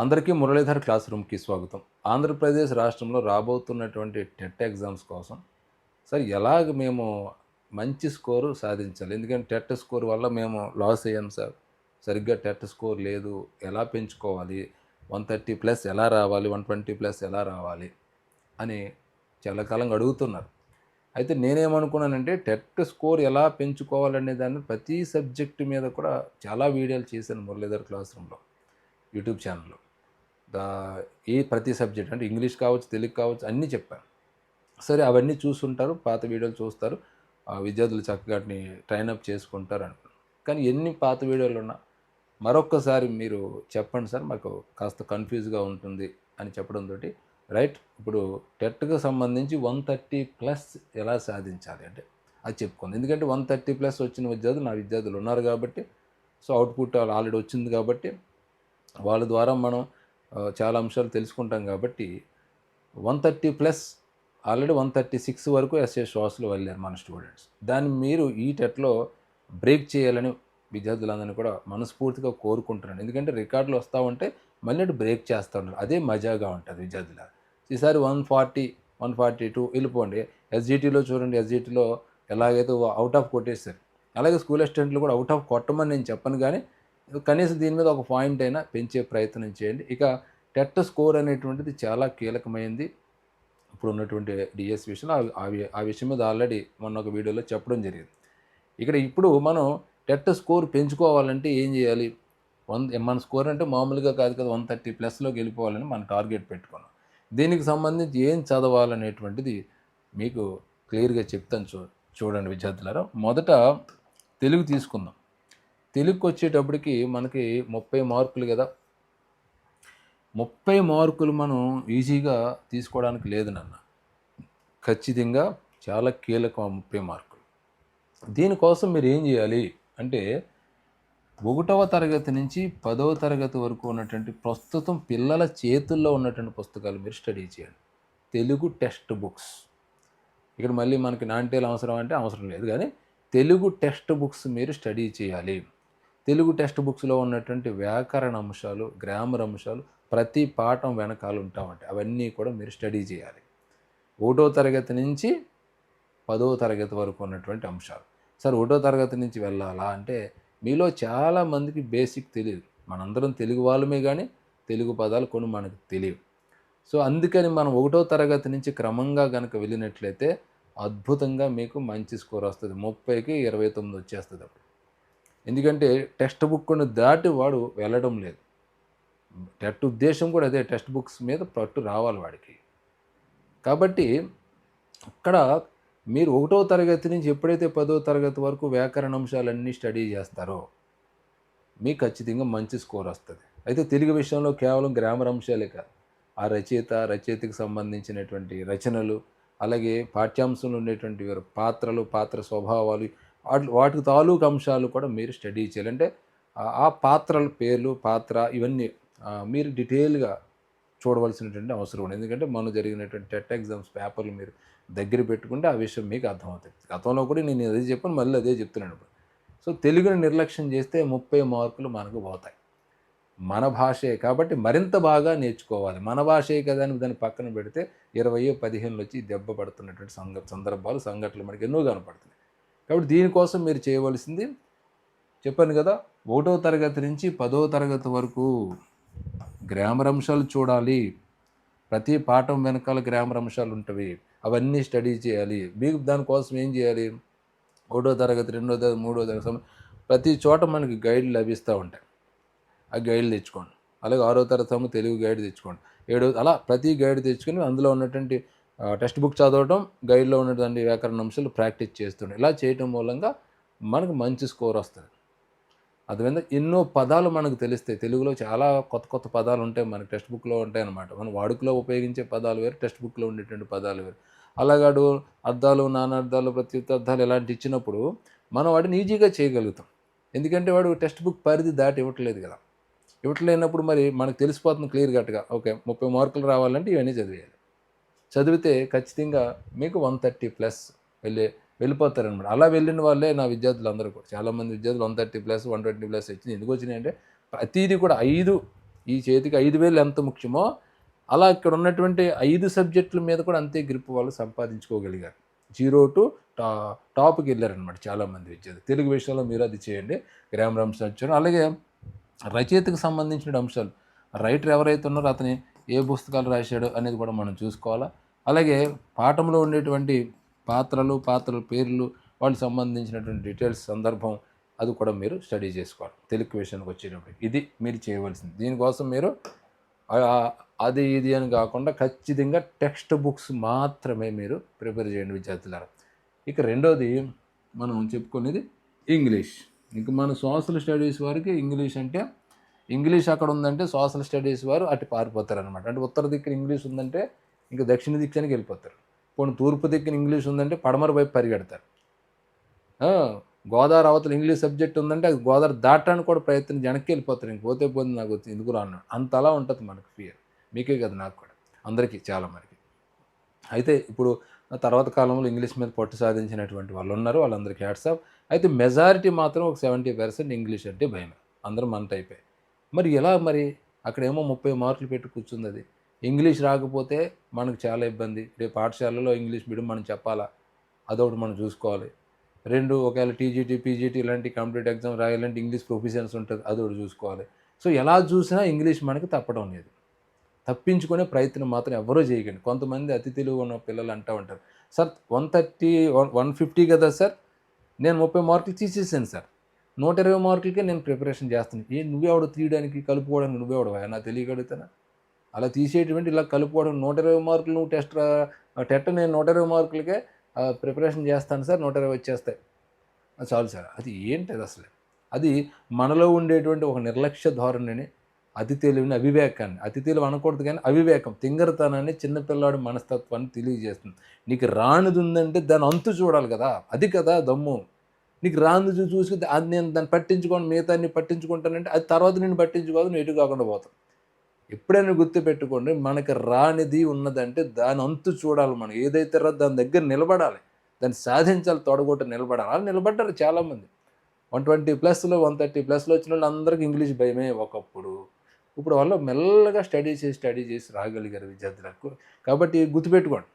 అందరికీ మురళీధర్ క్లాస్ రూమ్కి స్వాగతం. ఆంధ్రప్రదేశ్ రాష్ట్రంలో రాబోతున్నటువంటి టెట్ ఎగ్జామ్స్ కోసం సార్ ఎలాగ మేము మంచి స్కోరు సాధించాలి? ఎందుకంటే టెట్ స్కోర్ వల్ల మేము లాస్ అయ్యాం సార్. సరిగ్గా టెట్ స్కోర్ లేదు. ఎలా పెంచుకోవాలి? వన్ థర్టీ ప్లస్ ఎలా రావాలి? వన్ ట్వంటీ ప్లస్ ఎలా రావాలి? అని చాలా కాలంగా అడుగుతున్నారు. అయితే నేనేమనుకున్నానంటే టెట్ స్కోర్ ఎలా పెంచుకోవాలనే దాన్ని ప్రతి సబ్జెక్టు మీద కూడా చాలా వీడియోలు చేశాను మురళీధర్ క్లాస్ రూమ్లో యూట్యూబ్ ఛానల్లో. దా ఏ ప్రతి సబ్జెక్ట్ అంటే ఇంగ్లీష్ కావచ్చు తెలుగు కావచ్చు అన్నీ చెప్పాను సరే అవన్నీ చూస్తుంటారు పాత వీడియోలు చూస్తారు. ఆ విద్యార్థులు చక్కగా ట్రైన్ అప్ చేసుకుంటారు అనుకున్నాను కానీ ఎన్ని పాత వీడియోలు ఉన్నా మరొక్కసారి మీరు చెప్పండి సార్ మాకు కాస్త కన్ఫ్యూజ్గా ఉంటుంది అని చెప్పడంతో రైట్ ఇప్పుడు టెట్కు సంబంధించి వన్ థర్టీ ప్లస్ ఎలా సాధించాలి అంటే అది చెప్పుకుంది. ఎందుకంటే వన్ థర్టీ ప్లస్ వచ్చిన విద్యార్థులు నా విద్యార్థులు ఉన్నారు కాబట్టి సో అవుట్పుట్ ఆల్రెడీ వచ్చింది కాబట్టి వాళ్ళ ద్వారా మనం చాలా అంశాలు తెలుసుకుంటాం కాబట్టి one thirty plus already one thirty six వరకు ఎస్ఏ షోస్లో వెళ్ళారు మన స్టూడెంట్స్. దాన్ని మీరు ఈ టెట్లో బ్రేక్ చేయాలని విద్యార్థులందరినీ కూడా మనస్ఫూర్తిగా కోరుకుంటున్నాను. ఎందుకంటే రికార్డులు వస్తూ ఉంటే మళ్ళీ అటు బ్రేక్ చేస్తూ ఉంటారు అదే మజాగా ఉంటుంది విద్యార్థుల. ఈసారి one forty one forty two వెళ్ళిపోండి. ఎస్జిటీలో చూడండి ఎస్జిటీలో ఎలాగైతే అవుట్ ఆఫ్ కొట్టేస్తారు అలాగే స్కూల్ అసిస్టెంట్లు కూడా అవుట్ ఆఫ్ కొట్టమని నేను చెప్పను కానీ కనీసం దీని మీద ఒక పాయింట్ అయినా పెంచే ప్రయత్నం చేయండి. ఇక టెట్ స్కోర్ అనేటువంటిది చాలా కీలకమైంది. ఇప్పుడు ఉన్నటువంటి డిఎస్ విషయంలో ఆ- విషయం మీద ఆల్రెడీ మొన్న ఒక వీడియోలో చెప్పడం జరిగింది. ఇక్కడ ఇప్పుడు మనం టెట్ స్కోర్ పెంచుకోవాలంటే ఏం చేయాలి? వన్ మన స్కోర్ అంటే మామూలుగా కాదు కదా వన్ థర్టీ ప్లస్లోకి వెళ్ళిపోవాలని మనం టార్గెట్ పెట్టుకున్నాం. దీనికి సంబంధించి ఏం చదవాలనేటువంటిది మీకు క్లియర్గా చెప్తాను చూ చూడండి విద్యార్థులారా. మొదట తెలుగు తీసుకుందాం. తెలుగుకి వచ్చేటప్పటికి మనకి ముప్పై మార్కులు కదా. ముప్పై మార్కులు మనం ఈజీగా తీసుకోవడానికి లేదు నాన్న. ఖచ్చితంగా చాలా కీలకం ఆ ముప్పై మార్కులు. దీనికోసం మీరు ఏం చేయాలి అంటే ఒకటవ తరగతి నుంచి పదవ తరగతి వరకు ఉన్నటువంటి ప్రస్తుతం పిల్లల చేతుల్లో ఉన్నటువంటి పుస్తకాలు మీరు స్టడీ చేయండి. Telugu text books. ఇక్కడ మళ్ళీ మనకి నాంటేలు అవసరం అంటే అవసరం లేదు. కానీ తెలుగు టెక్స్ట్ బుక్స్ మీరు స్టడీ చేయాలి. తెలుగు టెక్స్ట్ బుక్స్లో ఉన్నటువంటి వ్యాకరణ అంశాలు గ్రామర్ అంశాలు ప్రతి పాఠం వెనకాల ఉంటామంటే అవన్నీ కూడా మీరు స్టడీ చేయాలి. ఒకటో తరగతి నుంచి పదో తరగతి వరకు ఉన్నటువంటి అంశాలు. సార్ ఒకటో తరగతి నుంచి వెళ్ళాలా అంటే మీలో చాలామందికి బేసిక్ తెలియదు. మనందరం తెలుగు వాళ్ళమే కానీ తెలుగు పదాలు కొన్ని మనకు తెలియవు. సో అందుకని మనం ఒకటో తరగతి నుంచి క్రమంగా కనుక వెళ్ళినట్లయితే అద్భుతంగా మీకు మంచి స్కోర్ వస్తుంది. ముప్పైకి ఇరవై తొమ్మిది వచ్చేస్తుంది అప్పుడు. ఎందుకంటే టెక్స్ట్ బుక్ను దాటి వాడు వెళ్ళడం లేదు. టెట్ ఉద్దేశం కూడా అదే టెక్స్ట్ బుక్స్ మీద పట్టు రావాలి వాడికి. కాబట్టి అక్కడ మీరు ఒకటో తరగతి నుంచి ఎప్పుడైతే పదో తరగతి వరకు వ్యాకరణ అంశాలన్నీ స్టడీ చేస్తారో మీకు ఖచ్చితంగా మంచి స్కోర్ వస్తుంది. అయితే తెలుగు విషయంలో కేవలం గ్రామర్ అంశాలే కాదు. ఆ రచయిత రచయితకి సంబంధించినటువంటి రచనలు అలాగే పాఠ్యాంశంలో ఉండేటువంటి పాత్రలు పాత్ర స్వభావాలు వాటికి తాలూకు అంశాలు కూడా మీరు స్టడీ చేయాలి. అంటే ఆ- పాత్రల పేర్లు పాత్ర ఇవన్నీ మీరు డీటెయిల్గా చూడవలసినటువంటి అవసరం ఉంది. ఎందుకంటే మనం జరిగినటువంటి టెట్ ఎగ్జామ్స్ పేపర్లు మీరు దగ్గర పెట్టుకుంటే ఆ విషయం మీకు అర్థమవుతుంది. గతంలో కూడా నేను అదే చెప్పాను మళ్ళీ అదే చెప్తున్నాను ఇప్పుడు. సో తెలుగుని నిర్లక్ష్యం చేస్తే ముప్పై మార్కులు మనకు పోతాయి. మన భాషే కాబట్టి మరింత బాగా నేర్చుకోవాలి. మన భాషే కదా అని దాన్ని పక్కన పెడితే ఇరవై పదిహేనులు వచ్చి దెబ్బ పడుతున్నటువంటి సంగ సందర్భాలు సంఘటనలు మనకి ఎన్నో కనపడుతున్నాయి. కాబట్టి దీనికోసం మీరు చేయవలసింది చెప్పాను కదా ఒకటో తరగతి నుంచి పదో తరగతి వరకు గ్రామర్ అంశాలు చూడాలి. ప్రతి పాఠం వెనకాల గ్రామర్ అంశాలు ఉంటవి. అవన్నీ స్టడీ చేయాలి. మీకు దానికోసం ఏం చేయాలి? ఒకటో తరగతి రెండో తరగతి మూడో తరగతి ప్రతి చోట మనకి గైడ్లు లభిస్తూ ఉంటాయి. ఆ గైడ్లు తెచ్చుకోండి. అలాగే ఆరో తరగతి తెలుగు గైడ్ తెచ్చుకోండి. ఏడో అలా ప్రతి గైడ్ తెచ్చుకొని అందులో ఉన్నటువంటి టెక్స్ట్ బుక్ చదవడం గైడ్లో ఉన్నటువంటి వ్యాకరణ అంశాలు ప్రాక్టీస్ చేస్తుండే. ఇలా చేయటం మూలంగా మనకు మంచి స్కోర్ వస్తుంది. అదేవిధంగా ఎన్నో పదాలు మనకు తెలుస్తాయి. తెలుగులో చాలా కొత్త కొత్త పదాలు ఉంటాయి మనకి. టెక్స్ట్ బుక్లో ఉంటాయి అన్నమాట. మనం వాడుకలో ఉపయోగించే పదాలు వేరు టెక్స్ట్ బుక్లో ఉండేటువంటి పదాలు వేరు. అలాగాడు అర్థాలు నానార్థాలు ప్రత్యుత్తర్థాలు ఇలాంటి ఇచ్చినప్పుడు మనం వాటిని ఈజీగా చేయగలుగుతాం. ఎందుకంటే వాడు టెక్స్ట్ బుక్ పరిధి దాటి ఇవ్వట్లేదు కదా. ఇవ్వట్లేనప్పుడు మరి మనకు తెలిసిపోతుంది క్లియర్ కట్గా. ఓకే ముప్పై మార్కులు రావాలంటే ఇవన్నీ చదివేయాలి. చదివితే ఖచ్చితంగా మీకు వన్ థర్టీ ప్లస్ వెళ్ళే వెళ్ళిపోతారనమాట అలా వెళ్ళిన వాళ్ళే నా విద్యార్థులు అందరూ కూడా. చాలామంది విద్యార్థులు one thirty plus one twenty plus వచ్చింది. ఎందుకు వచ్చినాయి అంటే ప్రతిదీ కూడా ఐదు ఈ చేతికి ఐదు వేలు ఎంత ముఖ్యమో అలా ఇక్కడ ఉన్నటువంటి ఐదు సబ్జెక్టుల మీద కూడా అంతే గ్రిప్ వాళ్ళు సంపాదించుకోగలిగారు. జీరో టు టా టాప్కి వెళ్ళారనమాట చాలామంది విద్యార్థులు. తెలుగు విషయంలో మీరు అది చేయండి. గ్రామర్ అంశాలు అలాగే రచయితకు సంబంధించిన అంశాలు. రైటర్ ఎవరైతే ఉన్నారో అతని ఏ పుస్తకాలు రాశాడు అనేది కూడా మనం చూసుకోవాలా. అలాగే పాఠంలో ఉండేటువంటి పాత్రలు పాత్రల పేర్లు వాళ్ళకి సంబంధించినటువంటి డీటెయిల్స్ సందర్భం అది కూడా మీరు స్టడీ చేసుకోవాలి. తెలుగు విషయానికి వచ్చేటప్పుడు ఇది మీరు చేయవలసింది. దీనికోసం మీరు అది ఇది అని కాకుండా ఖచ్చితంగా టెక్స్ట్ బుక్స్ మాత్రమే మీరు ప్రిపేర్ చేయండి విద్యార్థులారా. ఇక రెండోది మనం చెప్పుకునేది ఇంగ్లీష్. ఇంక మన సోషల్ స్టడీస్ వారికి ఇంగ్లీష్ అంటే ఇంగ్లీష్ అక్కడ ఉందంటే సోషల్ స్టడీస్ వారు అటు పారిపోతారు అనమాట అంటే ఉత్తర దిక్కున ఇంగ్లీష్ ఉందంటే ఇంకా దక్షిణ దిక్కునికి వెళ్ళిపోతారు. పోనీ తూర్పు దిక్కున ఇంగ్లీష్ ఉందంటే పడమర వైపు పరిగెడతారు. గోదావరి అవతల ఇంగ్లీష్ సబ్జెక్ట్ ఉందంటే అది గోదావరి దాటడానికి కూడా ప్రయత్నం వెనక్కి వెళ్ళిపోతారు. ఇంక పోతే పోతే నాకు ఎందుకు రాను? అంత అలా ఉంటుంది మనకు ఫియర్ మీకే కదా నాకు కూడా. అందరికీ చాలా మనకి అయితే ఇప్పుడు తర్వాత కాలంలో ఇంగ్లీష్ మీద పట్టు సాధించినటువంటి వాళ్ళు ఉన్నారు. వాళ్ళందరికీ హ్యాట్సాప్ అయితే మెజారిటీ మాత్రం ఒక సెవెంటీ పర్సెంట్ ఇంగ్లీష్ అంటే భయం అందరూ మన టైపే. మరి ఎలా మరి? అక్కడేమో ముప్పై మార్కులు పెట్టి కూర్చుంది అది. ఇంగ్లీష్ రాకపోతే మనకు చాలా ఇబ్బంది. రేపు పాఠశాలలో ఇంగ్లీష్ మీడియం మనం చెప్పాలా? అదొకటి మనం చూసుకోవాలి. రెండు ఒకవేళ టీజీటీ పీజీటీ ఇలాంటి కంప్లీట్ ఎగ్జామ్ రాయాలంటే ఇంగ్లీష్ ప్రొఫెషన్స్ ఉంటుంది. అదొకటి చూసుకోవాలి. సో ఎలా చూసినా ఇంగ్లీష్ మనకి తప్పడం లేదు. తప్పించుకునే ప్రయత్నం మాత్రం ఎవరూ చేయకండి. కొంతమంది అతి తెలుగు ఉన్న పిల్లలు అంటూ ఉంటారు. Sir one thirty one one fifty కదా సార్? నేను ముప్పై మార్కులు తీసేసాను సార్. నూట ఇరవై మార్కులకే నేను ప్రిపరేషన్ చేస్తాను. ఏ నువ్వెవడు తీయడానికి కలుపుకోవడానికి నువ్వెవడు? నా తెలియగలుగుతానా? అలా తీసేటువంటి ఇలా కలుపుకోవడం నూట ఇరవై మార్కులు నువ్వు టెస్ట్ టెట్ నేను నూట ఇరవై మార్కులకే ప్రిపరేషన్ చేస్తాను సార్. నూట ఇరవై వచ్చేస్తాయి చాలు సార్. అది ఏంటి అది అసలు? అది మనలో ఉండేటువంటి ఒక నిర్లక్ష్య ధోరణిని అతి తెలివిని అవివేకాన్ని అతి తెలివి అనకూడదు కానీ అవివేకం తింగరతనాన్ని చిన్నపిల్లాడి మనస్తత్వాన్ని తెలియజేస్తుంది. నీకు రానిది ఉందంటే దాని అంతు చూడాలి కదా. అది కదా దమ్ము. నీకు రానిది చూ- చూసి అది నేను దాన్ని పట్టించుకోను మిగతా నీ పట్టించుకుంటానంటే అది తర్వాత నేను పట్టించుకోదు నువ్వు ఎటు కాకుండా పోతాం ఎప్పుడైనా గుర్తుపెట్టుకోండి మనకి రానిది ఉన్నదంటే దాని అంతు చూడాలి మనం. ఏదైతే రా దాని దగ్గర నిలబడాలి. దాన్ని సాధించాలి తొడగొట్ట నిలబడాలి. అలా నిలబడ్డారు చాలామంది. వన్ ట్వంటీ ప్లస్లో వన్ థర్టీ ప్లస్లో వచ్చిన వాళ్ళు అందరికీ ఇంగ్లీష్ భయమే ఒకప్పుడు. ఇప్పుడు వాళ్ళు మెల్లగా స్టడీ చేసి స్టడీ చేసి రాగలిగారు విద్యార్థులకు కాబట్టి గుర్తుపెట్టుకోండి.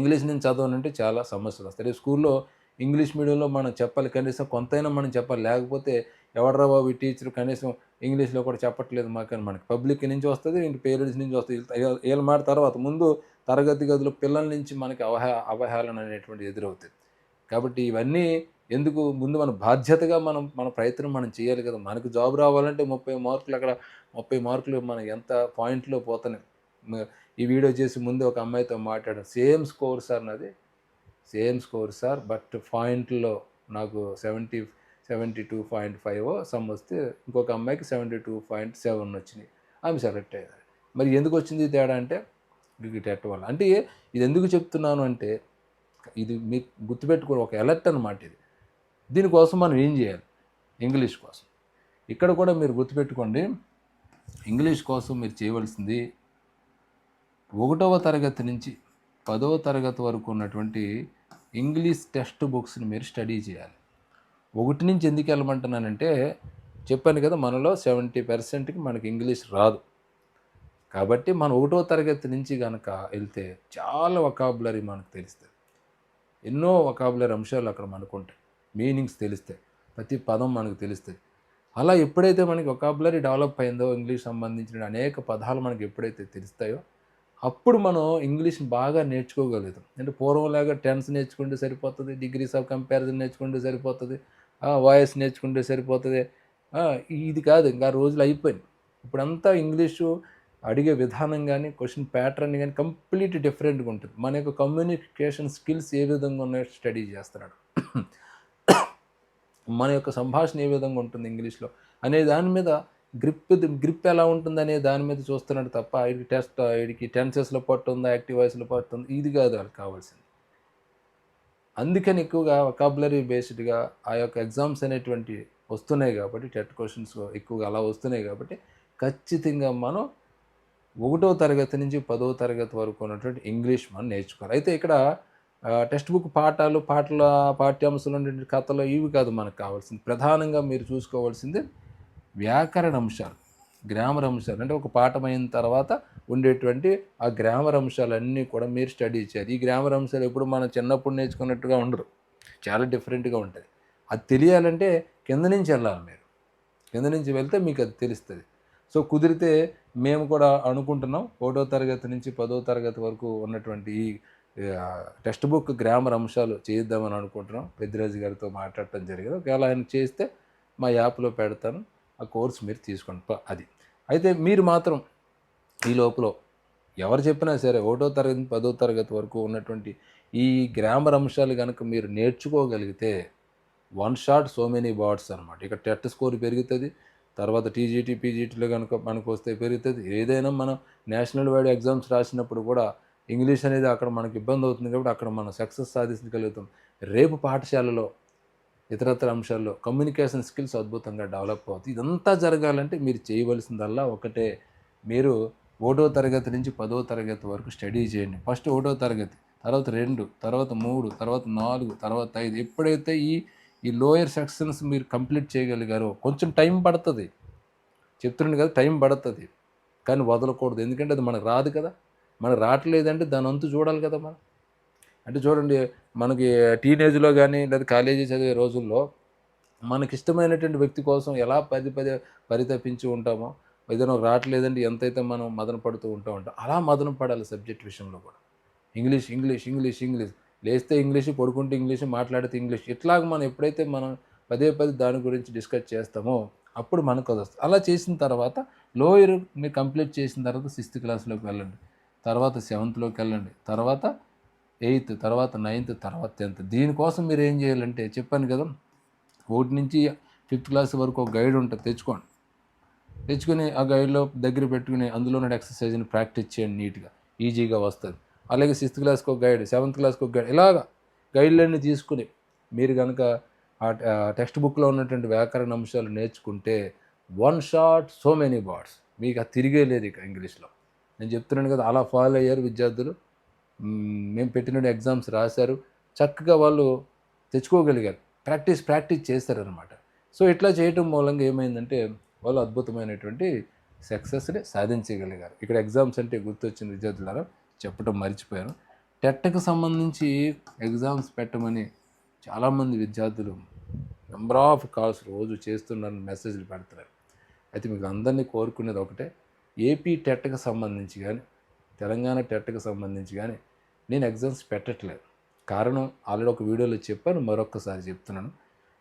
ఇంగ్లీష్ నేను చదవనంటే చాలా సమస్యలు వస్తాయి. స్కూల్లో ఇంగ్లీష్ మీడియంలో మనం చెప్పాలి కనీసం కొంతైనా మనం చెప్పాలి. లేకపోతే ఎవడరా బాబు ఈ టీచర్ కనీసం ఇంగ్లీష్లో కూడా చెప్పట్లేదు మాకని మనకి. పబ్లిక్ నుంచి వస్తుంది ఇంటి పేరెంట్స్ నుంచి వస్తుంది. వీళ్ళ- మాట తర్వాత ముందు తరగతి గదిలో పిల్లల నుంచి మనకి అవహే అవహేళన అనేటువంటి ఎదురవుతుంది కాబట్టి ఇవన్నీ ఎందుకు ముందు మన బాధ్యతగా మనం మన ప్రయత్నం మనం చేయాలి కదా. మనకు జాబ్ రావాలంటే ముప్పై మార్కులు అక్కడ ముప్పై మార్కులు మనం ఎంత పాయింట్లో పోతున్నాయి ఈ వీడియో చేసి ముందు ఒక అమ్మాయితో మాట్లాడాను. సేమ్ స్కోర్ సార్ నాది. సేమ్ స్కోర్ సార్ బట్ పాయింట్లో నాకు seventy seventy two point five sum వస్తే ఇంకొక అమ్మాయికి సెవెంటీ టూ పాయింట్ సెవెన్ వచ్చినాయి. ఆమె సెలెక్ట్ అయ్యారు. మరి ఎందుకు వచ్చింది తేడా అంటే క్రికెట్ వల్ల అంటే ఇది ఎందుకు చెప్తున్నాను అంటే ఇది మీకు గుర్తుపెట్టుకుని ఒక ఎలర్ట్ అనమాట ఇది. దీనికోసం మనం ఏం చేయాలి? ఇంగ్లీష్ కోసం. ఇక్కడ కూడా మీరు గుర్తుపెట్టుకోండి ఇంగ్లీష్ కోసం మీరు చేయవలసింది ఒకటవ తరగతి నుంచి పదవ తరగతి వరకు ఉన్నటువంటి ఇంగ్లీష్ టెక్స్ట్ బుక్స్ని మీరు స్టడీ చేయాలి. ఒకటి నుంచి ఎందుకు వెళ్ళమంటున్నానంటే చెప్పాను కదా మనలో సెవెంటీ పర్సెంట్కి మనకి ఇంగ్లీష్ రాదు. కాబట్టి మనం ఒకటో తరగతి నుంచి కనుక వెళ్తే చాలా వకాబులరీ మనకు తెలుస్తుంది ఎన్నో వకాబులరీ అంశాలు అక్కడ మనకు ఉంటాయి. మీనింగ్స్ తెలుస్తాయి. ప్రతి పదం మనకు తెలుస్తుంది అలా ఎప్పుడైతే మనకి వకాబులరీ డెవలప్ అయిందో ఇంగ్లీష్ సంబంధించిన అనేక పదాలు మనకి ఎప్పుడైతే తెలుస్తాయో అప్పుడు మనం ఇంగ్లీష్ బాగా నేర్చుకోగలుగుతాం. అంటే పూర్వంలాగా టెన్స్ నేర్చుకుంటే సరిపోతుంది డిగ్రీస్ ఆఫ్ కంపారిజన్ నేర్చుకుంటే సరిపోతుంది వాయిస్ నేర్చుకుంటే సరిపోతుంది ఇది కాదు ఇంకా రోజులు అయిపోయింది ఇప్పుడంతా ఇంగ్లీషు అడిగే విధానం కానీ క్వశ్చన్ ప్యాటర్న్ కానీ కంప్లీట్ డిఫరెంట్గా ఉంటుంది. మన యొక్క కమ్యూనికేషన్ స్కిల్స్ ఏ విధంగా ఉన్నాయో స్టడీ చేస్తున్నాడు. మన యొక్క సంభాషణ ఏ విధంగా ఉంటుంది ఇంగ్లీష్లో అనే దాని మీద గ్రిప్ గ్రిప్ ఎలా ఉంటుందనే దాని మీద చూస్తున్నాడు తప్ప ఆయనకి టెస్ట్ ఆయనకి టెన్సెస్లో పట్టు ఉందా యాక్టివ్ వాయిస్లో పట్టు ఉంది ఇది కాదు వాళ్ళకి కావాల్సింది. అందుకని ఎక్కువగా వకాబులరీ బేస్డ్గా ఆ యొక్క ఎగ్జామ్స్ అనేటువంటి వస్తున్నాయి కాబట్టి టెట్ క్వశ్చన్స్ ఎక్కువగా అలా వస్తున్నాయి కాబట్టి ఖచ్చితంగా మనం ఒకటో తరగతి నుంచి పదో తరగతి వరకు ఉన్నటువంటి ఇంగ్లీష్ మనం నేర్చుకోవాలి. అయితే ఇక్కడ టెక్స్ట్ బుక్ పాఠాలు పాటల పాఠ్యాంశాలు ఉన్నటువంటి కథలు ఇవి కాదు మనకు కావాల్సింది. ప్రధానంగా మీరు చూసుకోవాల్సింది వ్యాకరణ అంశాలు గ్రామర్ అంశాలు. అంటే ఒక పాఠం అయిన తర్వాత ఉండేటువంటి ఆ గ్రామర్ అంశాలన్నీ కూడా మీరు స్టడీ చేయాలి. ఈ గ్రామర్ అంశాలు ఎప్పుడు మనం చిన్నప్పుడు నేర్చుకున్నట్టుగా ఉండరు. చాలా డిఫరెంట్గా ఉంటుంది అది తెలియాలంటే కింద నుంచి వెళ్ళాలి మీరు. కింద నుంచి వెళ్తే మీకు అది తెలుస్తుంది. సో కుదిరితే మేము కూడా అనుకుంటున్నాం ఒకటో తరగతి నుంచి పదో తరగతి వరకు ఉన్నటువంటి ఈ టెక్స్ట్ బుక్ గ్రామర్ అంశాలు చేద్దామని అనుకుంటున్నాం. పెద్దిరాజు గారితో మాట్లాడటం జరిగింది. ఒకవేళ ఆయన చేస్తే మా యాప్లో పెడతాను. ఆ కోర్స్ మీరు తీసుకోండి. అది. అయితే మీరు మాత్రం ఈ లోపల ఎవరు చెప్పినా సరే ఒకటో తరగతి పదో తరగతి వరకు ఉన్నటువంటి ఈ గ్రామర్ అంశాలు కనుక మీరు నేర్చుకోగలిగితే one shot so many birds అనమాట ఇక టెట్ స్కోర్ పెరుగుతుంది తర్వాత టీజీటీ పీజీటీలో కనుక మనకు వస్తే పెరుగుతుంది. ఏదైనా మనం నేషనల్ వైడ్ ఎగ్జామ్స్ రాసినప్పుడు కూడా ఇంగ్లీష్ అనేది అక్కడ మనకి ఇబ్బంది అవుతుంది కాబట్టి అక్కడ మనం సక్సెస్ సాధించగలుగుతాం. రేపు పాఠశాలలో ఇతరత్ర అంశాల్లో కమ్యూనికేషన్ స్కిల్స్ అద్భుతంగా డెవలప్ అవుతుంది ఇదంతా జరగాలంటే మీరు చేయవలసిందల్లా ఒకటే. మీరు ఒకటో తరగతి నుంచి పదో తరగతి వరకు స్టడీ చేయండి. ఫస్ట్ ఒకటో తరగతి తర్వాత రెండు తర్వాత మూడు తర్వాత నాలుగు తర్వాత ఐదు. ఎప్పుడైతే ఈ ఈ లోయర్ సెక్షన్స్ మీరు కంప్లీట్ చేయగలిగారో కొంచెం టైం పడుతుంది. చెప్తున్నాను కదా టైం పడుతుంది. కానీ వదలకూడదు. ఎందుకంటే అది మనకు రాదు కదా. మనకు రావట్లేదంటే దాని అంతు చూడాలి కదా మనం. అంటే చూడండి మనకి టీనేజ్లో కానీ లేదా కాలేజీ చదివే రోజుల్లో మనకి ఇష్టమైనటువంటి వ్యక్తి కోసం ఎలా పది పది పరితపించి ఉంటామో ఏదైనా రావట్లేదండి రావట్లేదంటే ఎంతైతే మనం మదన పడుతూ ఉంటా ఉంటాం అలా మదన పడాలి సబ్జెక్ట్ విషయంలో కూడా. ఇంగ్లీష్ ఇంగ్లీష్ ఇంగ్లీష్ ఇంగ్లీష్ లేస్తే ఇంగ్లీష్ పడుకుంటే ఇంగ్లీష్ మాట్లాడితే ఇంగ్లీష్ ఇట్లాగ మనం ఎప్పుడైతే మనం పదే పదే దాని గురించి డిస్కస్ చేస్తామో అప్పుడు మనకు అది వస్తుంది. అలా చేసిన తర్వాత లోయర్ మీరు కంప్లీట్ చేసిన తర్వాత సిక్స్త్ క్లాస్లోకి వెళ్ళండి. తర్వాత సెవెంత్లోకి వెళ్ళండి. తర్వాత ఎయిత్ తర్వాత నైన్త్ తర్వాత టెన్త్. దీనికోసం మీరు ఏం చేయాలంటే చెప్పాను కదా ఒకటి నుంచి ఫిఫ్త్ క్లాస్ వరకు ఒక గైడ్ ఉంటుంది తెచ్చుకోండి. తెచ్చుకొని ఆ గైడ్లో దగ్గర పెట్టుకుని అందులో ఉన్న ఎక్సర్సైజ్ని ప్రాక్టీస్ చేయండి నీట్గా ఈజీగా వస్తుంది. అలాగే సిక్స్త్ క్లాస్కి ఒక గైడ్ సెవెంత్ క్లాస్కి ఒక గైడ్ ఇలాగా గైడ్లన్నీ తీసుకుని మీరు కనుక ఆ టెక్స్ట్ బుక్లో ఉన్నటువంటి వ్యాకరణ అంశాలు నేర్చుకుంటే one shot so many words. మీకు అది తిరిగే లేదు ఇక ఇంగ్లీష్లో. నేను చెప్తున్నాను కదా అలా ఫాలో అయ్యారు విద్యార్థులు? మేము పెట్టిన ఎగ్జామ్స్ రాశారు. చక్కగా వాళ్ళు తెచ్చుకోగలిగారు. ప్రాక్టీస్ ప్రాక్టీస్ చేస్తారనమాట సో ఇట్లా చేయటం మూలంగా ఏమైందంటే వాళ్ళు అద్భుతమైనటువంటి సక్సెస్ని సాధించగలిగారు. ఇక్కడ ఎగ్జామ్స్ అంటే గుర్తొచ్చిన విద్యార్థులారా చెప్పడం మర్చిపోయాను. టెట్కి సంబంధించి ఎగ్జామ్స్ పెట్టమని చాలామంది విద్యార్థులు నెంబర్ ఆఫ్ కాల్స్ రోజు చేస్తున్నారు మెసేజ్లు పెడుతున్నారు. అయితే మీకు అందరినీ కోరుకునేది ఒకటే ఏపీ టెట్కి సంబంధించి కానీ తెలంగాణ టెట్కి సంబంధించి కానీ నేను ఎగ్జామ్స్ పెట్టట్లేదు. కారణం ఆల్రెడీ ఒక వీడియోలో చెప్పాను మరొక్కసారి చెప్తున్నాను.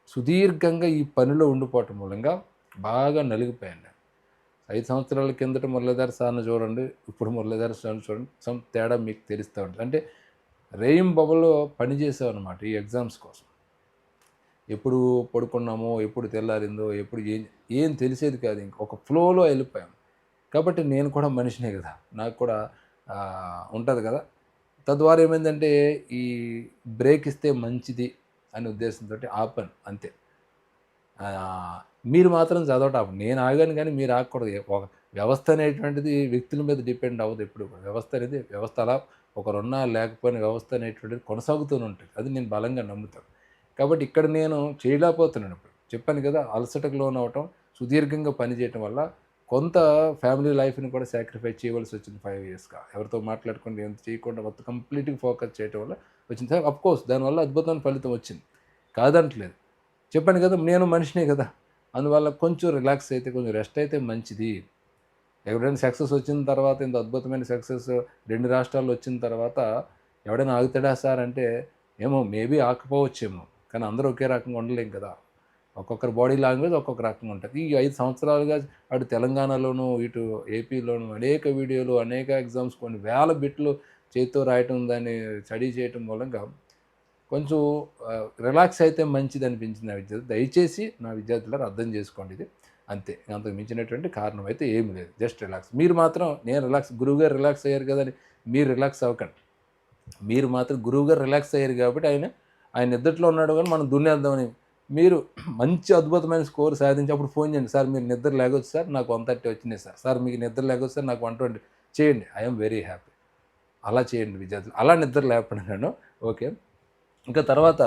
సుదీర్ఘంగా ఈ పనిలో ఉండిపోవటం మూలంగా బాగా నలిగిపోయాను నేను. ఐదు సంవత్సరాల కిందట మురళీధర సార్ని చూడండి ఇప్పుడు మురళీధర సార్ని చూడండి సమ్ తేడా మీకు తెలుస్తూ ఉంటుంది. అంటే రేయం బబుల్లో పనిచేసామన్నమాట ఈ ఎగ్జామ్స్ కోసం. ఎప్పుడు పడుకున్నామో ఎప్పుడు తెల్లారిందో ఎప్పుడు ఏం ఏం తెలిసేది కాదు ఇంక. ఒక ఫ్లోలో వెళ్ళిపోయాం. కాబట్టి నేను కూడా మనిషినే కదా. నాకు కూడా ఉంటుంది కదా. తద్వారా ఏమైందంటే ఈ బ్రేక్ ఇస్తే మంచిది అనే ఉద్దేశంతో ఆపాను అంతే. మీరు మాత్రం చదవటం ఆపండి. నేను ఆగాను కానీ మీరు ఆగకూడదు. ఒక వ్యవస్థ అనేటువంటిది వ్యక్తుల మీద డిపెండ్ అవ్వదు ఎప్పుడు వ్యవస్థ అనేది వ్యవస్థ అలా ఒకరున్నా లేకపోయిన వ్యవస్థ అనేటువంటిది కొనసాగుతూనే ఉంటుంది. అది నేను బలంగా నమ్ముతాను. కాబట్టి ఇక్కడ నేను చేయలేకపోతున్నాను ఇప్పుడు. చెప్పాను కదా అలసటకు లోన్ అవటం సుదీర్ఘంగా పనిచేయటం వల్ల కొంత ఫ్యామిలీ లైఫ్ని కూడా సాక్రిఫైస్ చేయవలసి వచ్చింది ఫైవ్ ఇయర్స్గా. ఎవరితో మాట్లాడకుండా ఎంత చేయకుండా మొత్తం కంప్లీట్గా ఫోకస్ చేయటం వల్ల వచ్చింది. అఫ్ కోర్స్ దానివల్ల అద్భుతమైన ఫలితం వచ్చింది. కాదంటలేదు. చెప్పాను కదా నేను మనిషినే కదా. అందువల్ల కొంచెం రిలాక్స్ అయితే కొంచెం రెస్ట్ అయితే మంచిది. ఎవరైనా సక్సెస్ వచ్చిన తర్వాత ఇంత అద్భుతమైన సక్సెస్ రెండు రాష్ట్రాల్లో వచ్చిన తర్వాత ఎవడైనా ఆగుతాడా సార్ అంటే ఏమో మేబీ ఆకపోవచ్చేమో. కానీ అందరూ ఒకే రకంగా ఉండలేం కదా. ఒక్కొక్కరి బాడీ లాంగ్వేజ్ ఒక్కొక్క రకంగా ఉంటుంది. ఈ ఐదు సంవత్సరాలుగా అటు తెలంగాణలోను ఇటు ఏపీలోను అనేక వీడియోలు అనేక ఎగ్జామ్స్ కొన్ని వేల బిట్లు చేతితో రాయటం దాన్ని స్టడీ చేయటం మూలంగా కొంచెం రిలాక్స్ అయితే మంచిది అనిపించింది నా విద్యార్థి. దయచేసి నా విద్యార్థులను అర్థం చేసుకోండి ఇది. అంతే. అంతకు మించినటువంటి కారణం అయితే ఏమి లేదు. జస్ట్ రిలాక్స్ మీరు మాత్రం నేను రిలాక్స్ గురువుగారు రిలాక్స్ అయ్యారు కదని మీరు రిలాక్స్ అవ్వకండి. మీరు మాత్రం గురువుగారు రిలాక్స్ అయ్యారు కాబట్టి ఆయన ఆయన నిద్రలో ఉన్నాడు కానీ మనం దున్నేద్దామని మీరు మంచి అద్భుతమైన స్కోర్ సాధించి అప్పుడు ఫోన్ చేయండి. సార్ మీరు నిద్ర లేకొచ్చు సార్ నాకు వన్ థర్టీ వచ్చినాయి సార్. సార్ మీకు నిద్ర లేకొచ్చు సార్ నాకు వన్ ట్వంటీ చేయండి. ఐఎమ్ వెరీ హ్యాపీ అలా చేయండి విద్యార్థులు. అలా నిద్ర లేకపోయినాను నేను ఓకే. ఇంకా తర్వాత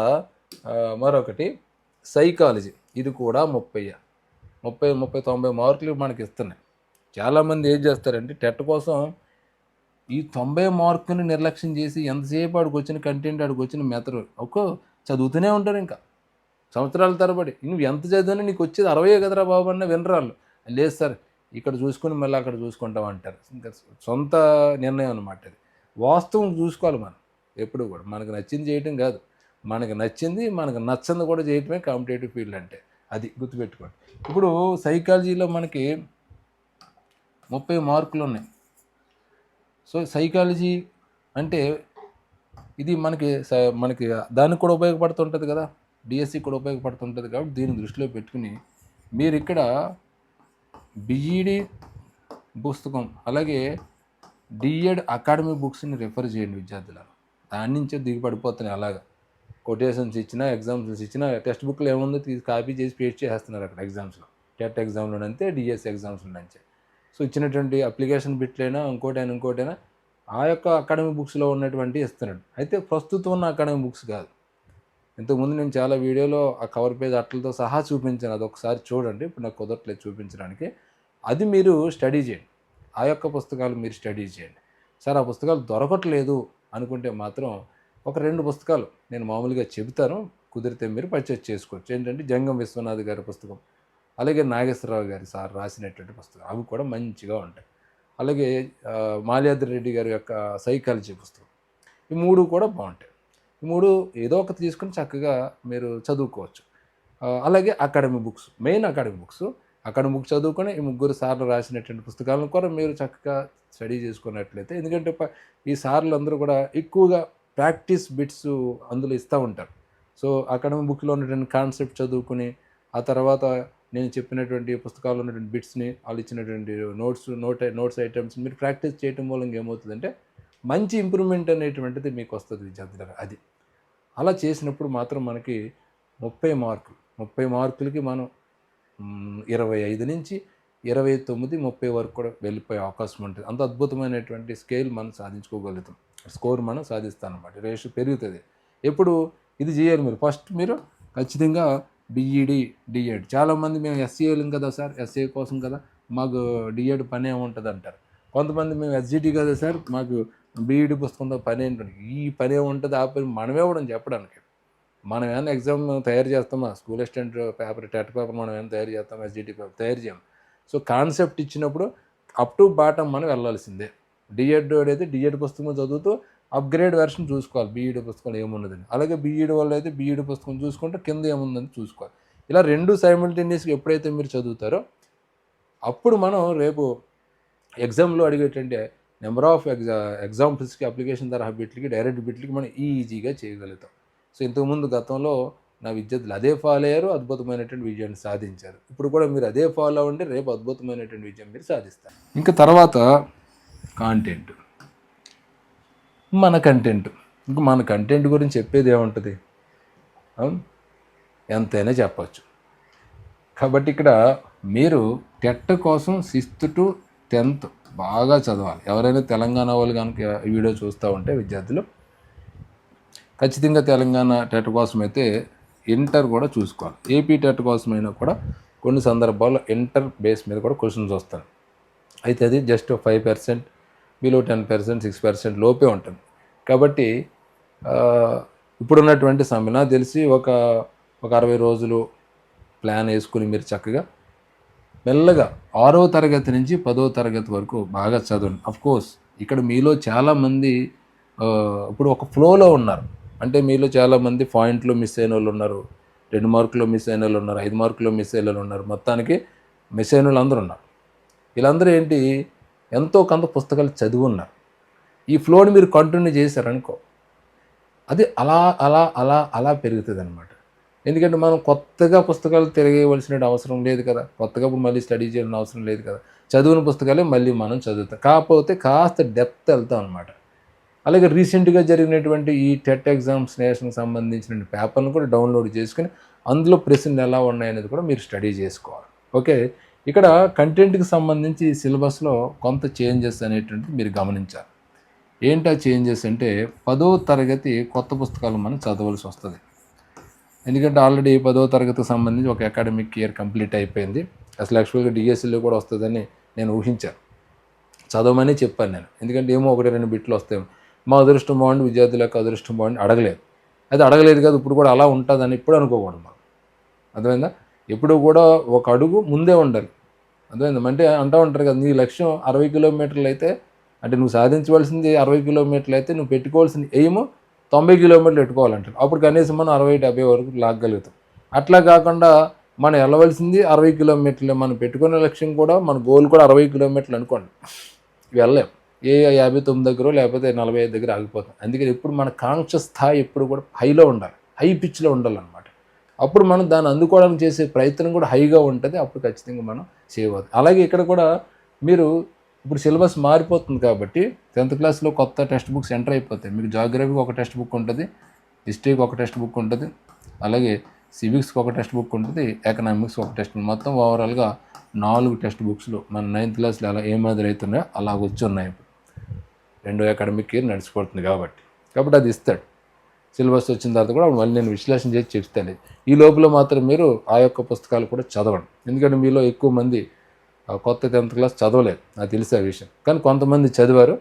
మరొకటి సైకాలజీ ఇది కూడా ముప్పై ముప్పై ముప్పై తొంభై మార్కులు మనకి ఇస్తున్నాయి. చాలామంది ఏం చేస్తారంటే టెట్ కోసం ఈ తొంభై మార్కుని నిర్లక్ష్యం చేసి ఎంతసేపు ఆడికి వచ్చిన కంటెంట్ ఆడికి వచ్చిన మెథడ్ ఒక్కో చదువుతూనే ఉంటారు ఇంకా. సంవత్సరాల తరబడి. నువ్వు ఎంత చదివినా నీకు వచ్చేది అరవై కదరా బాబు అన్న వినరాళ్ళు. లేదు సార్ ఇక్కడ చూసుకొని మళ్ళీ అక్కడ చూసుకుంటాం అంటారు. ఇంకా సొంత నిర్ణయం అనమాట అది. వాస్తవం చూసుకోవాలి మనం. ఎప్పుడు కూడా. మనకు నచ్చింది చేయటం కాదు. మనకు నచ్చింది మనకు నచ్చింది కూడా చేయటమే కాంపిటేటివ్ ఫీల్డ్ అంటే. అది గుర్తుపెట్టుకోండి. ఇప్పుడు సైకాలజీలో మనకి ముప్పై మార్కులు ఉన్నాయి. సో సైకాలజీ అంటే ఇది మనకి స- మనకి దానికి కూడా ఉపయోగపడుతుంటుంది కదా. డిఎస్సి కూడా ఉపయోగపడుతుంటుంది కాబట్టి దీన్ని దృష్టిలో పెట్టుకుని మీరు ఇక్కడ బిఈడి పుస్తకం అలాగే డిఎడ్ అకాడమీ బుక్స్ని రిఫర్ చేయండి విద్యార్థులను దాని నుంచే దిగిపడిపోతున్నాయి అలాగా. కొటేషన్స్ ఇచ్చినా ఎగ్జామ్స్ ఇచ్చినా టెక్స్ట్ బుక్లో ఏముందో తీసి కాపీ చేసి పేస్ట్ చేస్తున్నారు అక్కడ ఎగ్జామ్స్లో టెట్ ఎగ్జామ్లో అంతే డిఎస్ ఎగ్జామ్స్లో నుంచే సో ఇచ్చినటువంటి అప్లికేషన్ బిట్లైనా ఇంకోటైనా ఇంకోటైనా ఆ యొక్క అకాడమీ బుక్స్లో ఉన్నటువంటి ఇస్తున్నాడు. అయితే ప్రస్తుతం ఉన్న అకాడమీ బుక్స్ కాదు. ఇంతకుముందు నేను చాలా వీడియోలో ఆ కవర్ పేజ్ అట్లతో సహా చూపించాను. అది ఒకసారి చూడండి. ఇప్పుడు నాకు కుదరట్లేదు చూపించడానికి. అది మీరు స్టడీ చేయండి. ఆ యొక్క పుస్తకాలు మీరు స్టడీ చేయండి. సార్ ఆ పుస్తకాలు దొరకట్లేదు అనుకుంటే మాత్రం ఒక రెండు పుస్తకాలు నేను మామూలుగా చెబుతాను. కుదిరితే మీరు పర్చేజ్ చేసుకోవచ్చు. ఏంటంటే జంగం విశ్వనాథ్ గారి పుస్తకం అలాగే నాగేశ్వరరావు గారి సార్ రాసినటువంటి పుస్తకం అవి కూడా మంచిగా ఉంటాయి. అలాగే మాల్యాద్రి రెడ్డి గారి యొక్క సైకాలజీ పుస్తకం ఈ మూడు కూడా బాగుంటాయి. ఈ మూడు ఏదో ఒకటి తీసుకుని చక్కగా మీరు చదువుకోవచ్చు. అలాగే academy books main academy books. Academy book చదువుకొని ఈ ముగ్గురు సార్లు రాసినటువంటి పుస్తకాలను కూడా మీరు చక్కగా స్టడీ చేసుకున్నట్లయితే ఎందుకంటే ఈ సార్లు అందరూ కూడా ఎక్కువగా ప్రాక్టీస్ బిట్స్ అందులో ఇస్తూ ఉంటారు. సో అకాడమీ బుక్లో ఉన్నటువంటి కాన్సెప్ట్ చదువుకుని ఆ తర్వాత నేను చెప్పినటువంటి పుస్తకాలు ఉన్నటువంటి బిట్స్ని వాళ్ళు ఇచ్చినటువంటి నోట్స్ నోట్ నోట్స్ ఐటమ్స్ మీరు ప్రాక్టీస్ చేయటం మూలంగా ఏమవుతుందంటే మంచి ఇంప్రూవ్మెంట్ అనేటువంటిది మీకు వస్తుంది విద్యార్థులకు అది. అలా చేసినప్పుడు మాత్రం మనకి ముప్పై మార్కులు. ముప్పై మార్కులకి మనం ఇరవై ఐదు నుంచి ఇరవై తొమ్మిది ముప్పై వరకు కూడా వెళ్ళిపోయే అవకాశం ఉంటుంది. అంత అద్భుతమైనటువంటి స్కేల్ మనం సాధించుకోగలుగుతాం. స్కోర్ మనం సాధిస్తాం అనమాట రేషు పెరుగుతుంది. ఎప్పుడు ఇది చేయాలి మీరు? ఫస్ట్ మీరు ఖచ్చితంగా బిఈడి డిఎడ్ చాలామంది మేము ఎస్సీఏలం కదా సార్? ఎస్ఏ కోసం కదా మాకు డిఎడ్ పని ఏముంటుంది అంటారు కొంతమంది మేము ఎస్జిటి కదా సార్? మాకు బీఈడి పుస్తకంతో పని ఏంటంటే ఈ పని ఏముంటుంది ఆ పని మనమే ఇవ్వడం చెప్పడానికి. మనం ఏమైనా ఎగ్జామ్ తయారు చేస్తామా school assistant paper TET paper మనం ఏమైనా తయారు చేస్తాం ఎస్జిటి పేపర్ తయారు చేయం. సో కాన్సెప్ట్ ఇచ్చినప్పుడు అప్ టు బాటం మనం వెళ్ళాల్సిందే. డిఎడ్ అయితే డిఎడ్ పుస్తకం చదువుతూ అప్గ్రేడ్ వెర్షన్ చూసుకోవాలి. బీఈడి పుస్తకం ఏమున్నదని. అలాగే బీఈడి వాళ్ళు అయితే బీఈడి పుస్తకం చూసుకుంటే కింద ఏముందని చూసుకోవాలి. ఇలా రెండు సైమిల్టేనియస్గా ఎప్పుడైతే మీరు చదువుతారో అప్పుడు మనం రేపు ఎగ్జామ్లో అడిగేటంటే నెంబర్ ఆఫ్ ఎగ్జా ఎగ్జాంపుల్స్కి అప్లికేషన్ తరహా బిట్లకి డైరెక్ట్ బిట్లకి మనం ఈజీగా చేయగలుగుతాం. సో ఇంతకుముందు గతంలో నా విద్యార్థులు అదే ఫాలో అయ్యారు అద్భుతమైనటువంటి విజయాన్ని సాధించారు. ఇప్పుడు కూడా మీరు అదే ఫాలో అవ్వండి రేపు అద్భుతమైనటువంటి విజయం మీరు సాధిస్తారు. ఇంకా తర్వాత కాంటెంట్ మన కంటెంట్ ఇంకా మన కంటెంట్ గురించి చెప్పేది ఏముంటుంది? ఎంతైనా చెప్పచ్చు. కాబట్టి ఇక్కడ మీరు టెట్ కోసం సిక్స్త్ టు టెన్త్ బాగా చదవాలి. ఎవరైనా తెలంగాణ వాళ్ళు కనుక ఈ వీడియో చూస్తూ ఉంటే విద్యార్థులు ఖచ్చితంగా తెలంగాణ టెట్ కోసం అయితే ఇంటర్ కూడా చూసుకోవాలి. ఏపీ టెట్ కోసమైనా కూడా కొన్ని సందర్భాల్లో ఇంటర్ బేస్ మీద కూడా క్వశ్చన్స్ వస్తాయి. అయితే అది just five percent below ten percent six percent లోపే ఉంటుంది. కాబట్టి ఇప్పుడున్నటువంటి సమయం నాకు తెలిసి ఒక ఒక అరవై రోజులు ప్లాన్ వేసుకుని మీరు చక్కగా మెల్లగా ఆరో తరగతి నుంచి పదో తరగతి వరకు బాగా చదవండి అఫ్ కోర్స్ ఇక్కడ మీలో చాలామంది ఇప్పుడు ఒక ఫ్లోలో ఉన్నారు. అంటే మీలో చాలామంది పాయింట్లో మిస్ అయిన వాళ్ళు ఉన్నారు. రెండు మార్కులో మిస్ అయిన వాళ్ళు ఉన్నారు. ఐదు మార్కులో మిస్ అయిన వాళ్ళు ఉన్నారు. మొత్తానికి మిస్ అయిన వాళ్ళు అందరూ ఉన్నారు. వీళ్ళందరూ ఏంటి? ఎంతో కొంత పుస్తకాలు చదివి ఉన్నారు ఈ ఫ్లోని మీరు కంటిన్యూ చేశారనుకో అది అలా అలా అలా అలా పెరుగుతుంది అనమాట ఎందుకంటే మనం కొత్తగా పుస్తకాలు తిరగవలసిన అవసరం లేదు కదా. కొత్తగా ఇప్పుడు మళ్ళీ స్టడీ చేయాల్సిన అవసరం లేదు కదా. చదివిన పుస్తకాలే మళ్ళీ మనం చదువుతాం. కాకపోతే కాస్త డెప్త్ వెళ్తాం అనమాట అలాగే రీసెంట్గా జరిగినటువంటి ఈ టెట్ ఎగ్జామ్స్ ఎగ్జామ్స్నేషన్కి సంబంధించిన పేపర్ను కూడా డౌన్లోడ్ చేసుకుని అందులో ప్రశ్నలు ఎలా ఉన్నాయనేది కూడా మీరు స్టడీ చేసుకోవాలి. ఓకే ఇక్కడ కంటెంట్కి సంబంధించి సిలబస్లో కొంత చేంజెస్ అనేటువంటిది మీరు గమనించాలి. ఏంటి ఆ చేంజెస్ అంటే పదో తరగతి కొత్త పుస్తకాలు మనం చదవలసి వస్తుంది. ఎందుకంటే ఆల్రెడీ పదో తరగతికి సంబంధించి ఒక అకాడమిక్ ఇయర్ కంప్లీట్ అయిపోయింది. అసలు యాక్చువల్గా డిఎస్సిలో కూడా వస్తుందని నేను ఊహించాను. చదవమని చెప్పాను నేను. ఎందుకంటే ఏమో ఒకటి రెండు బిట్లు వస్తాయి. మా అదృష్టం బాగుండి విద్యార్థులకు అదృష్టం బాగుండి అడగలేదు. అది అడగలేదు కాదు ఇప్పుడు కూడా అలా ఉంటుందని ఇప్పుడు అనుకోకూడదు మనం. అర్థమైందా? ఎప్పుడు కూడా ఒక అడుగు ముందే ఉండాలి. అర్థమైందా? అంటే అంటూ ఉంటారు కదా నీ లక్ష్యం అరవై కిలోమీటర్లు అయితే అంటే నువ్వు సాధించవలసింది అరవై కిలోమీటర్లు అయితే నువ్వు పెట్టుకోవాల్సిన ఎయిమ్ తొంభై కిలోమీటర్లు పెట్టుకోవాలంటారు అప్పుడు కనీసం మనం అరవై డెబ్బై వరకు లాగలుగుతాం అట్లా కాకుండా మనం వెళ్ళవలసింది అరవై కిలోమీటర్లు మనం పెట్టుకునే లక్ష్యం కూడా మన గోల్ కూడా అరవై కిలోమీటర్లు అనుకోండి. వెళ్ళలేం. ఏ యాభై తొమ్మిది దగ్గర లేకపోతే నలభై ఐదు దగ్గర ఆగిపోతాం. అందుకని ఎప్పుడు మన కాంక్ష స్థాయి ఎప్పుడు కూడా హైలో ఉండాలి. హై పిచ్లో ఉండాలన్నమాట. అప్పుడు మనం దాన్ని అందుకోవడానికి చేసే ప్రయత్నం కూడా హైగా ఉంటుంది. అప్పుడు ఖచ్చితంగా మనం చేయవద్దు అలాగే ఇక్కడ కూడా మీరు ఇప్పుడు సిలబస్ మారిపోతుంది కాబట్టి టెన్త్ క్లాస్లో కొత్త టెక్స్ట్ బుక్స్ ఎంటర్ అయిపోతాయి. మీకు జాగ్రఫీకి ఒక టెక్స్ట్ బుక్ ఉంటుంది హిస్టరీకి ఒక టెక్స్ట్ బుక్ ఉంటుంది అలాగే సివిక్స్కి ఒక టెక్స్ట్ బుక్ ఉంటుంది ఎకనామిక్స్ ఒక టెక్స్ట్ బుక్. మొత్తం ఓవరాల్గా నాలుగు టెక్స్ట్ బుక్స్లు మన నైన్త్ క్లాస్లో ఎలా ఏ మాదిరి అవుతున్నాయో అలా వచ్చున్నాయి ఇప్పుడు రెండో అకాడమిక్ ఇయర్ నడిచిపోతుంది కాబట్టి. కాబట్టి అది ఇస్తాడు. సిలబస్ వచ్చిన తర్వాత కూడా మళ్ళీ నేను విశ్లేషణ చేసి చెప్తాను. ఈ లోపల మాత్రం మీరు ఆ యొక్క పుస్తకాలు కూడా చదవండి. ఎందుకంటే మీలో ఎక్కువ మంది కొత్త టెన్త్ క్లాస్ చదవలేదు నాకు తెలిసే విషయం. కానీ కొంతమంది చదివారు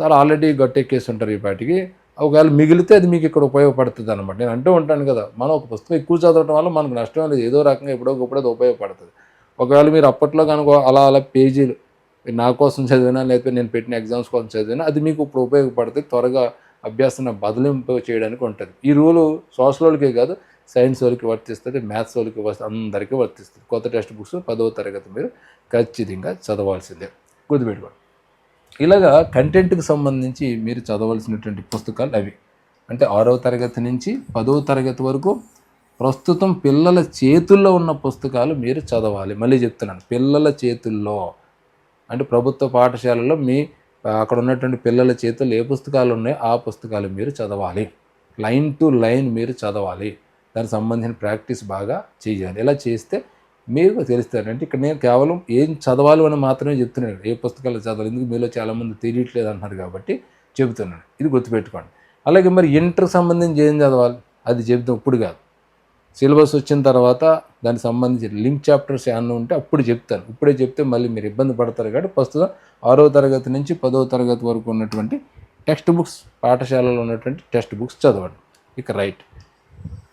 సార్ ఆల్రెడీ గట్టెక్కేసి ఉంటారు ఈ పాటికి. ఒకవేళ మిగిలితే అది మీకు ఇక్కడ ఉపయోగపడుతుంది అనమాట నేను అంటూ ఉంటాను కదా మనం ఒక పుస్తకం ఎక్కువ చదవడం వల్ల మనకు నష్టం లేదు ఏదో రకంగా ఎప్పుడో ఒకప్పుడు అది ఉపయోగపడుతుంది. ఒకవేళ మీరు అప్పట్లో కనుక అలా అలా పేజీలు నా కోసం చదివినా లేకపోతే నేను పెట్టిన ఎగ్జామ్స్ కోసం చదివినా అది మీకు ఇప్పుడు ఉపయోగపడుతుంది త్వరగా అభ్యాసం బదిలింపు చేయడానికి ఉంటుంది. ఈ రూలు సోషల్ వాళ్ళకే కాదు సైన్స్ వాళ్ళకి వర్తిస్తుంది మ్యాథ్స్ వాళ్ళకి వర్తి అందరికీ వర్తిస్తుంది. కొత్త టెక్స్ట్ బుక్స్ పదవ తరగతి మీరు ఖచ్చితంగా చదవాల్సిందే. గుర్తుపెట్టుకోండి. ఇలాగా కంటెంట్కి సంబంధించి మీరు చదవాల్సినటువంటి పుస్తకాలు అవి. అంటే ఆరవ తరగతి నుంచి పదవ తరగతి వరకు ప్రస్తుతం పిల్లల చేతుల్లో ఉన్న పుస్తకాలు మీరు చదవాలి. మళ్ళీ చెప్తున్నాను పిల్లల చేతుల్లో. అంటే ప్రభుత్వ పాఠశాలలో మీ అక్కడ ఉన్నటువంటి పిల్లల చేతుల్లో ఏ పుస్తకాలు ఉన్నాయో ఆ పుస్తకాలు మీరు చదవాలి. లైన్ టు లైన్ మీరు చదవాలి. దానికి సంబంధించిన ప్రాక్టీస్ బాగా చేయాలి. ఇలా చేస్తే మీకు తెలుస్తారంటే అంటే ఇక్కడ నేను కేవలం ఏం చదవాలి అని మాత్రమే చెప్తున్నాను. ఏ పుస్తకాలు చదవాలి? ఎందుకు మీలో చాలామంది తెలియట్లేదు అంటున్నారు కాబట్టి చెబుతున్నాను. ఇది గుర్తుపెట్టుకోండి. అలాగే మరి ఇంటర్ సంబంధించి ఏం చదవాలి? అది చెబుతాం ఇప్పుడు కాదు. సిలబస్ వచ్చిన తర్వాత దానికి సంబంధించి లింక్ చాప్టర్స్ ఏమన్నా ఉంటే అప్పుడు చెప్తాను. ఇప్పుడే చెప్తే మళ్ళీ మీరు ఇబ్బంది పడతారు కాబట్టి ప్రస్తుతం ఆరో తరగతి నుంచి పదో తరగతి వరకు ఉన్నటువంటి టెక్స్ట్ బుక్స్ పాఠశాలలో ఉన్నటువంటి టెక్స్ట్ బుక్స్ చదవండి. ఇక రైట్.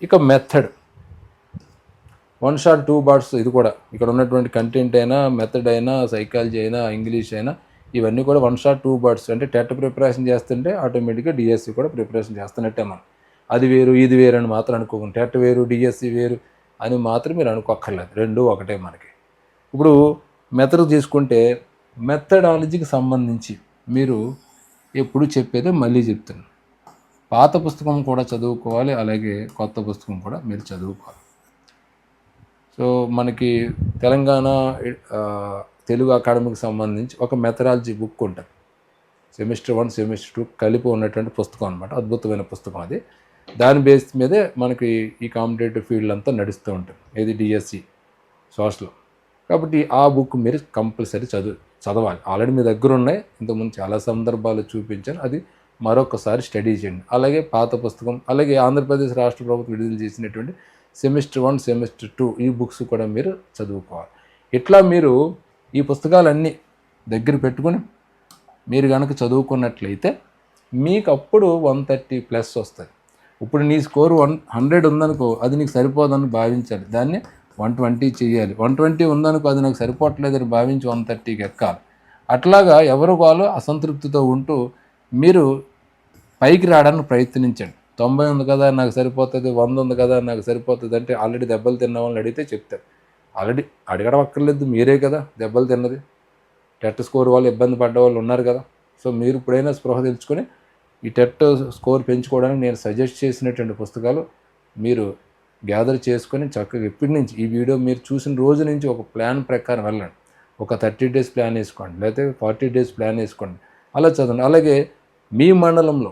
ఇక method one shot two boards ఇది కూడా. ఇక్కడ ఉన్నటువంటి కంటెంట్ అయినా మెథడ్ అయినా సైకాలజీ అయినా ఇంగ్లీష్ అయినా ఇవన్నీ కూడా వన్ షాట్ టూ బార్డ్స్ అంటే టెట్ ప్రిపరేషన్ చేస్తుంటే ఆటోమేటిక్గా డిఎస్సి కూడా ప్రిపరేషన్ చేస్తున్నట్టే మనం. అది వేరు ఇది వేరు అని మాత్రం అనుకోకుండా. టెట్ వేరు డిఎస్సి వేరు అని మాత్రం మీరు అనుకోక్కర్లేదు. రెండు ఒకటే మనకి. ఇప్పుడు మెథడ్ తీసుకుంటే మెథడాలజీకి సంబంధించి మీరు ఎప్పుడు చెప్పేదే మళ్ళీ చెప్తున్నాను. పాత పుస్తకం కూడా చదువుకోవాలి అలాగే కొత్త పుస్తకం కూడా మీరు చదువుకోవాలి. సో మనకి తెలంగాణ తెలుగు అకాడమీకి సంబంధించి ఒక మెథడాలజీ బుక్ ఉంటుంది. సెమిస్టర్ వన్ సెమిస్టర్ టూ కలిపి ఉన్నటువంటి పుస్తకం అనమాట అద్భుతమైన పుస్తకం అది. దాని బేస్ మీదే మనకి ఈ కాంపిటేటివ్ ఫీల్డ్ అంతా నడుస్తూ ఉంటుంది. ఏది డిఎస్సి సోషల్. కాబట్టి ఆ బుక్ మీరు కంపల్సరీ చదువు చదవాలి. ఆల్రెడీ మీ దగ్గర ఉన్నాయి. ఇంతకుముందు చాలా సందర్భాలు చూపించాను. అది మరొకసారి స్టడీ చేయండి. అలాగే పాత పుస్తకం అలాగే ఆంధ్రప్రదేశ్ రాష్ట్ర ప్రభుత్వం విడుదల చేసినటువంటి సెమిస్టర్ వన్ సెమిస్టర్ టూ ఈ బుక్స్ కూడా మీరు చదువుకోవాలి. ఇట్లా మీరు ఈ పుస్తకాలన్నీ దగ్గర పెట్టుకొని మీరు కనుక చదువుకున్నట్లయితే మీకు అప్పుడు వన్ థర్టీ ప్లస్ వస్తుంది ఇప్పుడు నీ స్కోర్ వన్ హండ్రెడ్ ఉందనుకో అది నీకు సరిపోదని భావించాలి. దాన్ని వన్ ట్వంటీ చేయాలి. వన్ ట్వంటీ ఉందనుకో అది నాకు సరిపోవట్లేదని భావించి వన్ థర్టీకి ఎక్కాలి. అట్లాగా ఎవరు వాళ్ళు అసంతృప్తితో ఉంటూ మీరు పైకి రావడానికి ప్రయత్నించండి. తొంభై ఉంది కదా నాకు సరిపోతుంది వంద ఉంది కదా నాకు సరిపోతుంది అంటే ఆల్రెడీ దెబ్బలు తిన్న వాళ్ళని అడిగితే చెప్తారు. ఆల్రెడీ అడగడం అక్కర్లేదు మీరే కదా దెబ్బలు తిన్నది. టెట్ స్కోర్ వాళ్ళు ఇబ్బంది పడ్డ వాళ్ళు ఉన్నారు కదా. సో మీరు ఇప్పుడైనా స్పృహ తెలుసుకొని ఈ టెట్ స్కోర్ పెంచుకోవడానికి నేను సజెస్ట్ చేసినటువంటి పుస్తకాలు మీరు గ్యాదర్ చేసుకొని చక్కగా ఇప్పటి నుంచి ఈ వీడియో మీరు చూసిన రోజు నుంచి ఒక ప్లాన్ ప్రకారం వెళ్ళండి. ఒక థర్టీ డేస్ ప్లాన్ వేసుకోండి లేకపోతే ఫార్టీ డేస్ ప్లాన్ వేసుకోండి. అలా చదవండి. అలాగే మీ మండలంలో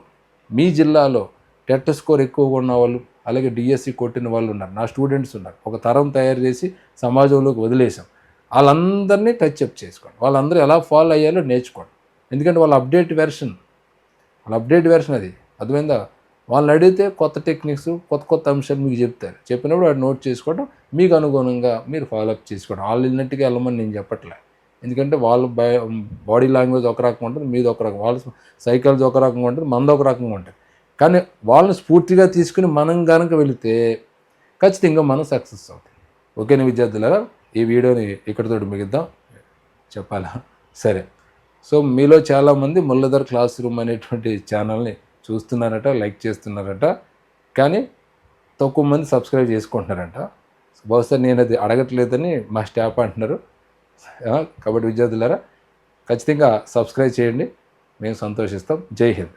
మీ జిల్లాలో టెట్ స్కోర్ ఎక్కువగా ఉన్న వాళ్ళు అలాగే డిఎస్సి కొట్టిన వాళ్ళు ఉన్నారు. నా స్టూడెంట్స్ ఉన్నారు. ఒక తరం తయారు చేసి సమాజంలోకి వదిలేసాం వాళ్ళందరినీ టచ్ అప్ చేసుకోండి. వాళ్ళందరూ ఎలా ఫాలో అయ్యాలో నేర్చుకోండి. ఎందుకంటే వాళ్ళ అప్డేట్ వెర్షన్ వాళ్ళ అప్డేట్ వెర్షన్ అది. అర్థమైందా? వాళ్ళని అడిగితే కొత్త టెక్నిక్స్ కొత్త కొత్త అంశాలు మీకు చెప్తారు. చెప్పినప్పుడు వాడు నోట్ చేసుకోవడం మీకు అనుగుణంగా మీరు ఫాలోఅప్ చేసుకోవడం వాళ్ళు వెళ్ళినట్టుగా వెళ్ళమని నేను చెప్పట్లే. ఎందుకంటే వాళ్ళ బాడీ లాంగ్వేజ్ ఒక రకంగా ఉంటుంది మీది ఒక రకం వాళ్ళ సైకాలజీ ఒక రకంగా ఉంటుంది మనది ఒక రకంగా ఉంటుంది కానీ వాళ్ళని స్ఫూర్తిగా తీసుకుని మనం కనుక వెళితే ఖచ్చితంగా మనం సక్సెస్ అవుతాం. ఓకేనా విద్యార్థులారా ఈ వీడియోని ఇక్కడితోటి మిగిద్దాం. చెప్పాలా? సరే. సో మీలో చాలామంది ముల్లధర్ క్లాస్ రూమ్ అనేటువంటి ఛానల్ని చూస్తున్నారట లైక్ చేస్తున్నారట కానీ తక్కువ మంది సబ్స్క్రైబ్ చేసుకుంటున్నారంట. బహుశా నేను అది అడగట్లేదని మా స్టాఫ్ అంటున్నారు. కాబట్టి విద్యార్థులారా ఖచ్చితంగా సబ్స్క్రైబ్ చేయండి. మేము సంతోషిస్తాం. జై హింద్.